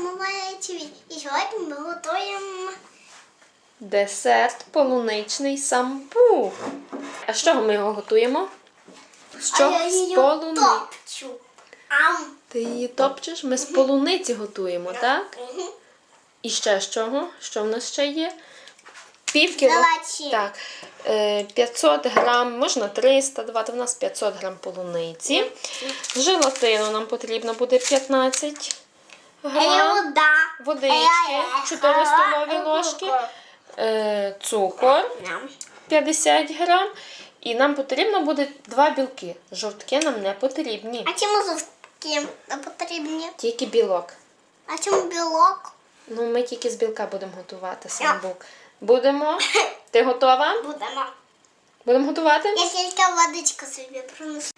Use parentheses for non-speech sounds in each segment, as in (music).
Мамая І сьогодні ми готуємо Десерт полуничний самбук. А з чого ми його готуємо? З а чого? З топчу. Ам. Ти її топчеш? Ми з полуниці готуємо, так? І ще з чого? Що в нас ще є? Пів кіло. Так. Е, 500 грам, можна 300 давати. У нас 500 грам полуниці. Желатину нам потрібно буде 15 Е, грам. вода. Водички, Е, 4 е, столові е, ложки. цукор. Е, цукор. Ням. 50 грам. І нам потрібно буде два білки. Жовтки нам не потрібні. А чому зовки не потрібні? Тільки білок. А чому білок? Ну, ми тільки з білка будемо готувати самбук. Будемо. (laughs) Ти готова? Будемо. Будемо готувати? Я тільки водичку собі принесу.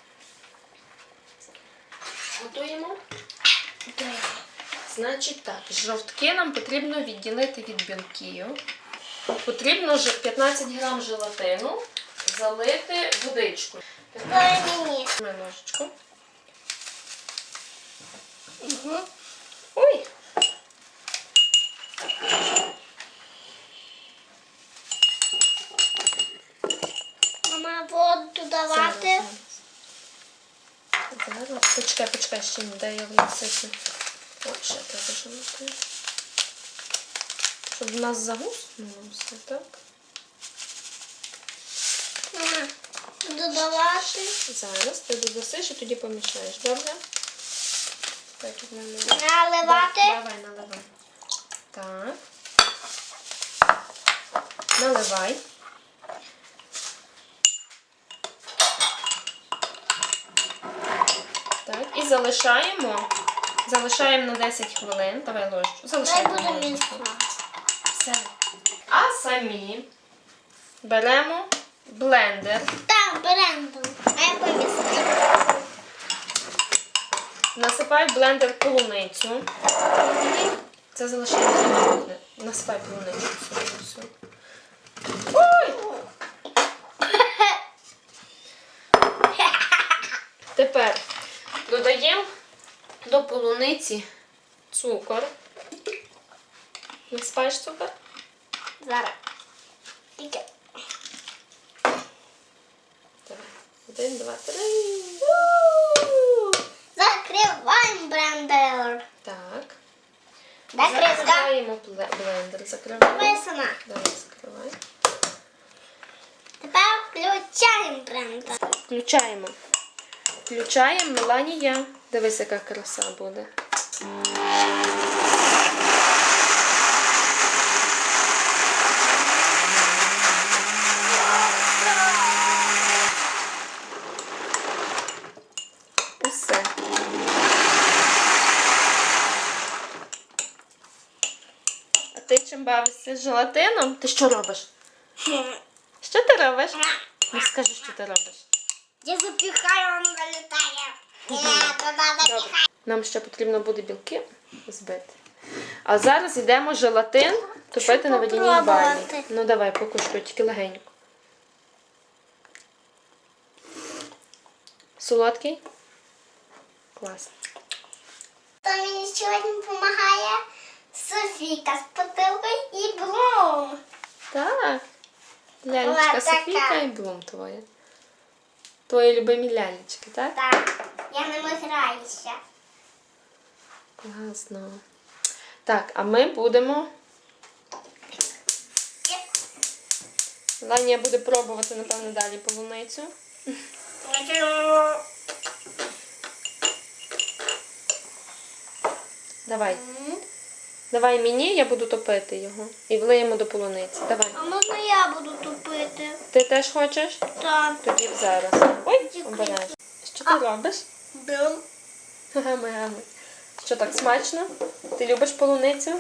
Готуємо. Значить так, жовтки нам потрібно відділити від білків. Потрібно 15 грам желатину залити водичкою. Ми ложечку. Угу. Ой! Мама, воду давати. Зараз. Почекай, почекай, ще не дай я вносити. О, ще треба желатин. Щоб в нас загуснуло все, так? Мама, буду давати. Зараз ти додасиш і тоді помішаєш, добре? Так, мене. Наливати. Давай, наливай. Так. Наливай. Так, і залишаємо. Залишаємо на 10 хвилин. Давай. Дай Залишаємо. буду ложку. міцно. Все. А самі беремо блендер. Так, беремо. А я помісила. Насипай в блендер полуницю. Це залишаємо. Насипай полуницю. Все, все. Ой! (laughs) Тепер додаємо до полуниці цукор. Насипаєш цукор? Зараз. Тільки. Давай. Один, два, три. Закриваємо брендер. Так. Закриваємо блендер. Закриваємо. Висуна. Давай, закривай. Тепер включаємо брендер. Включаємо. Включаємо Меланія. Дивись, яка краса буде. Усе. А ти чим бавишся з желатином? Ти що робиш? Що ти робиш? Ну скажи, що ти робиш. Я запіхаю, він вилітає. Добре. Нам ще потрібно буде білки збити. А зараз йдемо желатин топити на водяній бані. попробувати? Ну давай, покушай, тільки легенько. Солодкий? Клас. То мені сьогодні допомагає Софійка з потилкою і Блум. Так. Лялечка така. Софійка і Блум твоя. Твої любимі лялечки, так? Так, я ними граюся. Класно. Так, а ми будемо. Ланія буде пробувати, напевно, далі полуницю. Давай. Давай мені, я буду топити його. І влиємо до полуниці. Давай. А можна я буду тупити? Ти теж хочеш? Так. Тоді зараз. Ой, обережно. Що ти робиш? Блум. Гами-гами. Що так смачно? Ти любиш полуницю?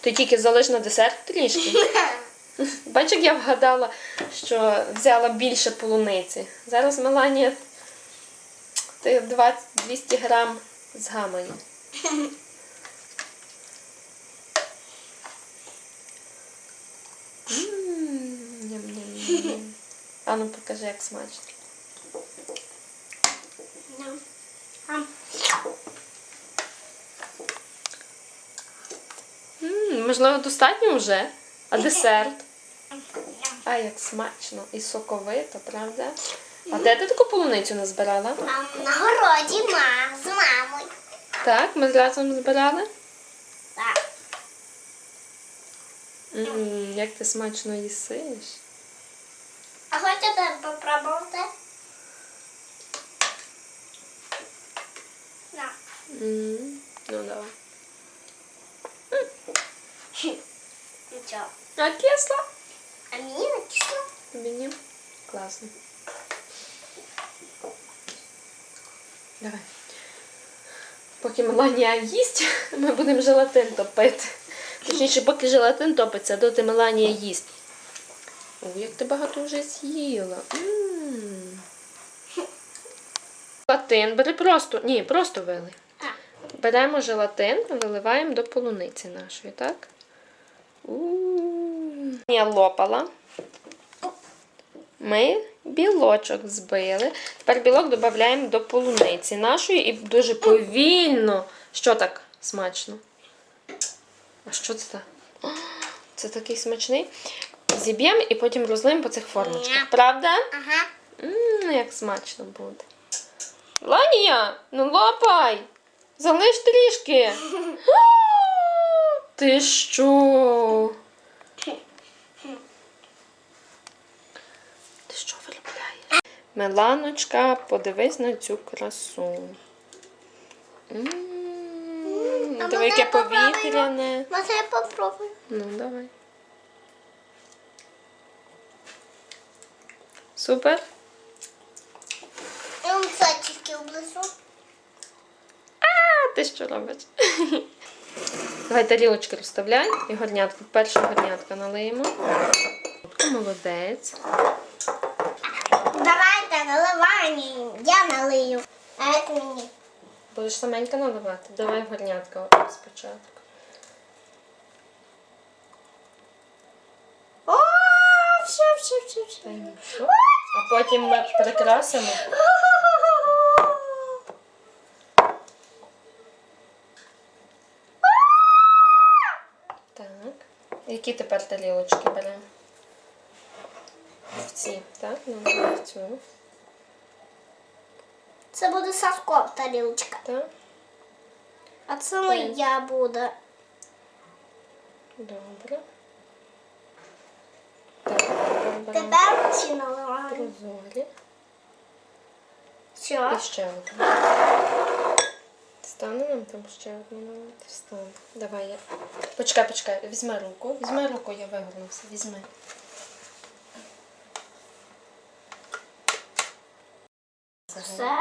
Ти тільки залиш на десерт трішки. (laughs) Бач, як я вгадала, що взяла більше полуниці. Зараз Меланія ти 20 200 грам згамає. М, (laughs) А ну покажи, як смачно. Можливо, достатньо вже. А десерт? А як смачно і соковито, правда? А де ти таку полуницю назбирала? Там на городі ма з мамою. Так, ми разом збирали. Так. М, як ти смачно їсиш. А хочете попробувати? На. Ну давай. А кисло? А мені не кисло. Мені класно. Давай. Поки Меланія їсть, (laughs) ми будемо желатин топити. Точніше, поки желатин топиться, доти Меланія їсть. О, як ти багато вже з'їла. Желатин, бери просто. Ні, просто вилий. Беремо желатин, виливаємо до полуниці нашої, так? Я лопала. Ми білочок збили. Тепер білок додаємо до полуниці нашої і дуже повільно. Що так смачно? А що це? так? Це такий смачний. Зіб'ємо і потім розлиємо по цих формочках. Правда? Ага. Мм, як смачно буде. Ланія, ну лапай! Залиш трішки. (laughs) Ти що? Ти що виробляєш? Меланочка, подивись на цю красу. М, Диви, яке повітряне. Може я попробую? Ну, давай. Супер. Я вам сачки облизу. Ти що робиш? (laughs) Давай тарілочки розставляй і горнятку. Перше горнятка налиємо. Молодець. Давайте наливай. Я налию. А це мені. Будеш саменька наливати. Давай горнятка спочатку. О, все, все, все, все. А потім ми прикрасимо. Які тепер тарілочки беремо? В ці, так? Ну, давай в цю. Це буде Савко тарілочка. Так. А це моя буде. Добре. Так, тепер беремо Тепер ці наливаємо. прозорі. Все. І ще одну. Стане нам там ще одну наливати? Стане. Давай я. Почекай, почекай, візьми руку. Візьми руку, я вигорнувся. Візьми. Все.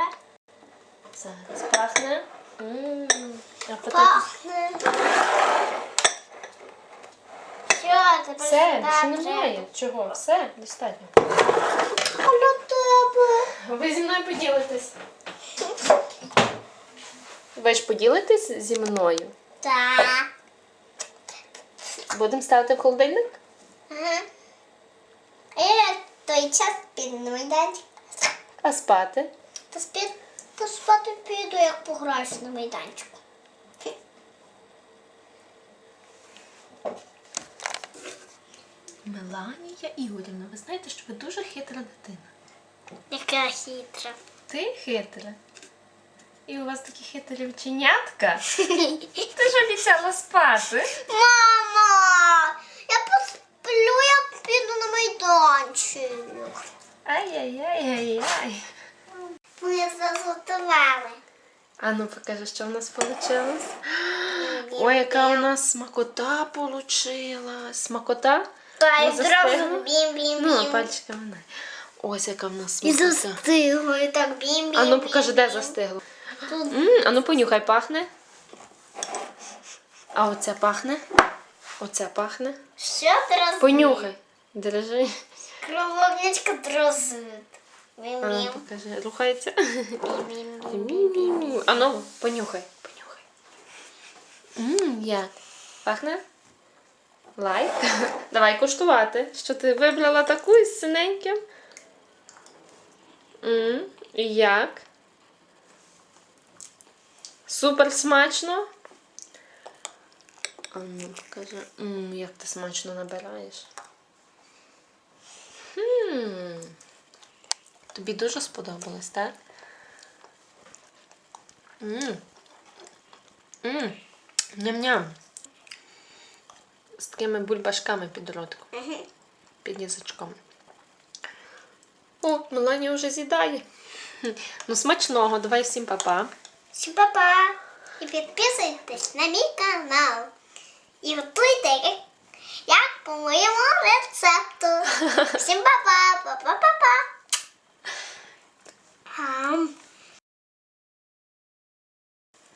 Зараз пахне. М, апетит. Пахне. Все, тепер Все, більше немає. Чого? Все, достатньо. А тебе. Ви зі мною поділитесь. Ви ж поділитесь зі мною. Так. Будемо ставити в холодильник? Ага. А я той час піду майданчик. А спати? Та спі... Та спати піду, як пограюсь на майданчику. Меланія Ігорівна, ви знаєте, що ви дуже хитра дитина. Яка хитра. Ти хитра. І у вас такі хитрі вченятка. Ти ж обіцяла спати. Мама! Я посплю, як піду на майданчик. Ай-яй-яй-яй-яй. Ми зазотували. А ну покажи, що в нас вийшло. Ой, яка у нас смакота получилась. Смакота? Та Ну, і застигла? зразу бім-бім-бім. Ну, пальчиками не. Ось яка в нас І смакота. застигло, і так бім-бім. А ну покажи, де застигло. М, а ну понюхай, пахне. А оце пахне. Оце пахне. все дрозить. Понюхай. Держи. Крововничка. А ну Бім-бім. покажи. Рухається. Мі-мі-мі. А ну, понюхай. Понюхай. Мм, як? Пахне? Лайк. (laughs) Давай куштувати. Що ти вибрала таку із синеньким? М, І як? Супер смачно. А ну, покажи. М, як ти смачно набираєш. Хм. Тобі дуже сподобалось, так? Мм. Мм. Ням-ням. З такими бульбашками під Мгм. під язичком. О, Меланія вже з'їдає. (laughs) Ну, смачного, давай всім па-па. Всім па-па! І підписуйтесь на мій канал. І готуйте як, як по моєму рецепту. (laughs) Всім па-па! Па-па-па-па! Ам.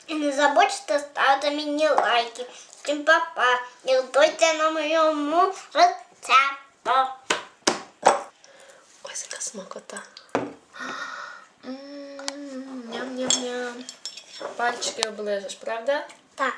І не забудьте ставити мені лайки. Всім па-па! І готуйте на моєму рецепту. Ось яка смакота. (gasps) М, Ням-ням-ням. Пальчики оближеш, правда? Так.